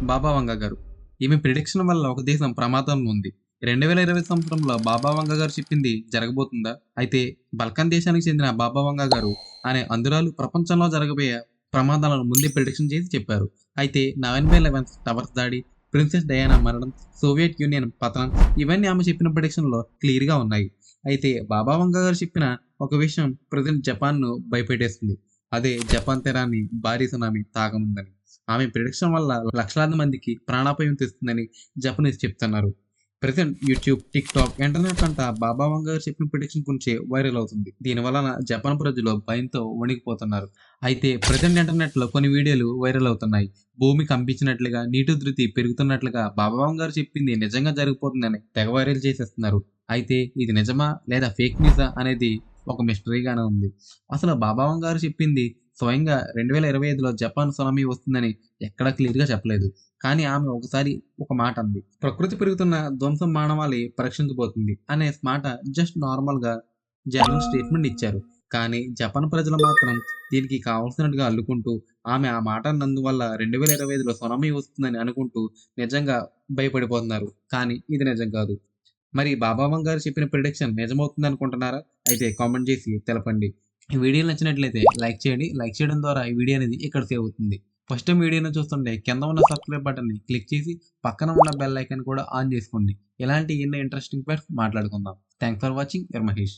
బాబా వంగ గారు. ఈమె ప్రిడిక్షన్ వల్ల ఒక దేశం ప్రమాదంలో ఉంది. రెండు వేల ఇరవై సంవత్సరంలో బాబా వంగ గారు చెప్పింది జరగబోతుందా? అయితే బల్కన్ దేశానికి చెందిన బాబా వంగ గారు అనే అందురాలు ప్రపంచంలో జరగబోయే ప్రమాదాలను ముందే ప్రిడిక్షన్ చేసి చెప్పారు. అయితే నవంబర్ లెవెన్ టవర్స్ దాడి ప్రిన్సెస్ డయానా మరణం సోవియట్ యూనియన్ పతనం ఇవన్నీ ఆమె చెప్పిన ప్రిడిక్షన్లో క్లియర్గా ఉన్నాయి. అయితే బాబా వంగ గారు చెప్పిన ఒక విషయం ప్రజెంట్ జపాన్ను భయపెట్టేస్తుంది అదే జపాన్ తెరాన్ని భారీ సునామీ తాగనుందని. ఆమె ప్రిడిక్షన్ వల్ల లక్షలాది మందికి ప్రాణాపాయం తెస్తుందని జపనీస్ చెప్తున్నారు. Present YouTube TikTok internet అంతా బాబా వంగ గారు చెప్పిన ప్రిడిక్షన్ గురించి వైరల్ అవుతుంది. దీని వలన జపాన్ ప్రజలు భయంతో వణికిపోతున్నారు. అయితే ప్రజెంట్ ఇంటర్నెట్లో కొన్ని వీడియోలు వైరల్ అవుతున్నాయి. భూమి కంపించినట్లుగా నీటి ఉధృతి పెరుగుతున్నట్లుగా బాబా వంగ గారు చెప్పింది నిజంగా జరిగిపోతుందని తెగ వైరల్ చేసేస్తున్నారు. అయితే ఇది నిజమా లేదా ఫేక్ న్యూసా అనేది ఒక మిస్టరీగానే ఉంది. అసలు బాబావం గారు చెప్పింది స్వయంగా రెండు వేల ఇరవై ఐదులో జపాన్ సునామీ వస్తుందని ఎక్కడా క్లియర్గా చెప్పలేదు. కానీ ఆమె ఒకసారి ఒక మాట అంది. ప్రకృతి పెరుగుతున్న ధ్వంసం మానవాళి పరీక్షించబోతుంది అనే మాట జస్ట్ నార్మల్గా జనరల్ స్టేట్మెంట్ ఇచ్చారు. కానీ జపాన్ ప్రజలు మాత్రం దీనికి కావాల్సినట్టుగా అల్లుకుంటూ ఆమె ఆ మాట అన్నందువల్ల రెండు వేల ఇరవై ఐదులో సునామీ వస్తుందని అనుకుంటూ నిజంగా భయపడిపోతున్నారు. కానీ ఇది నిజం కాదు. మరి బాబావం గారు చెప్పిన ప్రిడిక్షన్ నిజమవుతుంది అనుకుంటున్నారా అయితే కామెంట్ చేసి తెలపండి. ఈ వీడియో నచ్చినట్లయితే లైక్ చేయండి. లైక్ చేయడం ద్వారా ఈ వీడియో అనేది ఇక్కడ సేవ్ అవుతుంది. ఫస్ట్ టైం వీడియోను చూస్తుంటే కింద ఉన్న సబ్స్క్రైబ్ బటన్ని క్లిక్ చేసి పక్కన ఉన్న బెల్ ఐకాన్ కూడా ఆన్ చేసుకోండి. ఇలాంటి ఎన్నో ఇంట్రెస్టింగ్ పేర్స్ మాట్లాడుకుందాం. Thanks for watching your Mahesh